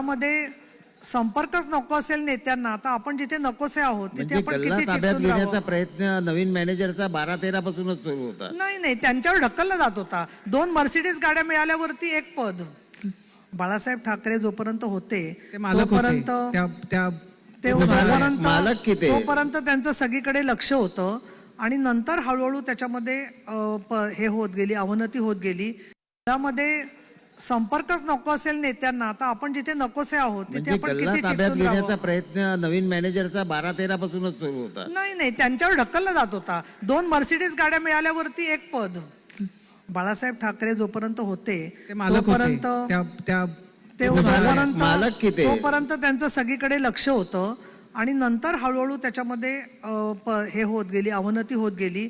घरामध्ये संपर्कच नको असेल नेत्यांना तर आपण जिथे नकोसे आहोत तिथे म्हणजे आपण गल्ला किती ताब्यात चिकटून घेण्याचा? प्रयत्न नवीन मॅनेजरचा बारा तेरा पासूनच सुरू होता. नाही नाही त्यांच्यावर ढकलला जात होता. दोन मर्सिडीज गाड्या मिळाल्यावरती एक पद. बाळासाहेब ठाकरे जोपर्यंत होते ते मालक होते. तोपर्यंत त्या त्या ते मालक- तोपर्यंत मालक किती? तोपर्यंत त्यांचं सगळीकडे लक्ष होतं. आणि नंतर हळूहळू त्याच्यामध्ये अं, प- हे होत गेली अवनती होत गेली. त्यामध्ये संपर्कच नको असेल नेत्यांना तर आपण जिथे नकोसे आहोत तिथे म्हणजे आपण गल्ला किती ताब्यात चिकटून घेण्याचा राहावं? प्रयत्न नवीन मॅनेजरचा बारा तेरा पासूनच सुरू होता. नाही नाही त्यांच्यावर ढकलला जात होता. दोन मर्सिडीज गाड्या मिळाल्यावरती एक पद. बाळासाहेब ठाकरे जोपर्यंत होते ते मालक होते. तोपर्यंत त्या त्या ते मालक- तोपर्यंत मालक किती? तोपर्यंत त्यांचं सगळीकडे लक्ष होतं. आणि नंतर हळूहळू त्याच्यामध्ये अं, प- हे होत गेली अवनती होत गेली.